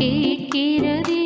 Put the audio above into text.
கேட்கிறதே